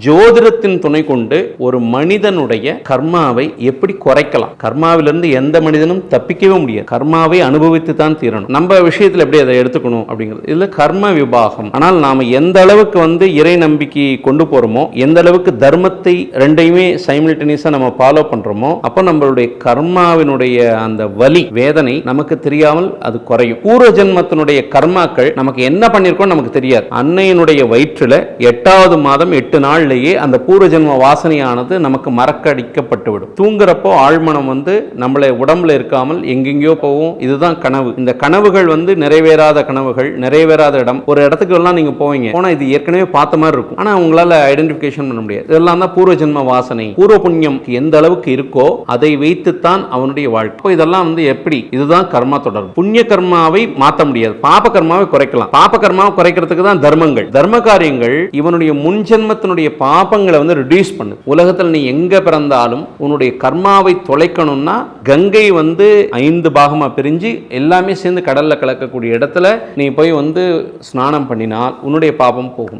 ஜோதிடத்தின் துணை கொண்டு ஒரு மனிதனுடைய கர்மாவை எப்படி குறைக்கலாம்? கர்மாவிலிருந்து எந்த மனிதனும் தப்பிக்கவே முடியாது. கர்மாவை அனுபவித்து தான் தீரணும். நம்ம விஷயத்தில் எப்படி அதை எடுத்துக்கணும் அப்படிங்கிறது. இதுல கர்ம விபாகம். ஆனால் நாம எந்த அளவுக்கு வந்து இறை நம்பிக்கை கொண்டு போறோமோ எந்த அளவுக்கு தர்மத்தை ரெண்டையுமே சைமில்டேனியஸா நம்ம ஃபாலோ பண்றோமோ அப்போ நம்மளுடைய கர்மாவினுடைய அந்த வலி வேதனை நமக்கு தெரியாமல் அது குறையும். பூர்வ ஜென்மத்தினுடைய கர்மாக்கள் நமக்கு என்ன பண்ணிருக்கோம் நமக்கு தெரியாது. அன்னையினுடைய வயிற்றுல எட்டாவது மாதம் எட்டு நாள் நாள்லேயே அந்த பூர்வ ஜென்ம வாசனையானது நமக்கு மறக்கடிக்கப்பட்டு விடும் தூங்குறப்போ ஆழ்மனம் வந்து நம்மளை உடம்புல இருக்காமல் எங்கெங்கேயோ போகும். இதுதான் கனவு. இந்த கனவுகள் வந்து நிறைவேறாத கனவுகள் நிறைவேறாத இடம். ஒரு இடத்துக்கு எல்லாம் நீங்க போவீங்க. போனா இது ஏற்கனவே பார்த்த மாதிரி இருக்கும். ஆனா உங்களால ஐடென்டிஃபிகேஷன் பண்ண முடியாது. இதெல்லாம் தான் பூர்வஜென்ம வாசனை. பூர்வ புண்ணியம் எந்த அளவுக்கு இருக்கோ அதை வைத்துத்தான் அவனுடைய வாழ்க்கை. இதெல்லாம் வந்து எப்படி? இதுதான் கர்மா தொடர்பு. புண்ணிய கர்மாவை மாற்ற முடியாது. பாப கர்மாவை குறைக்கலாம். பாப கர்மாவை குறைக்கிறதுக்கு தான் தர்மங்கள். தர்ம காரியங்கள் இவனுடைய முன் பாபங்களை வந்து ரிடியூஸ் பண்ணு. உலகத்தில் நீ எங்க பிறந்தாலும் உன்னுடைய கர்மாவை தொலைக்கணும்னா கங்கை வந்து ஐந்து பாகமா பிரிஞ்சு எல்லாமே சேர்ந்து கடல்ல கலக்கக்கூடிய இடத்துல நீ போய் வந்து ஸ்நானம் பண்ணினால் உன்னுடைய பாபம் போகும்.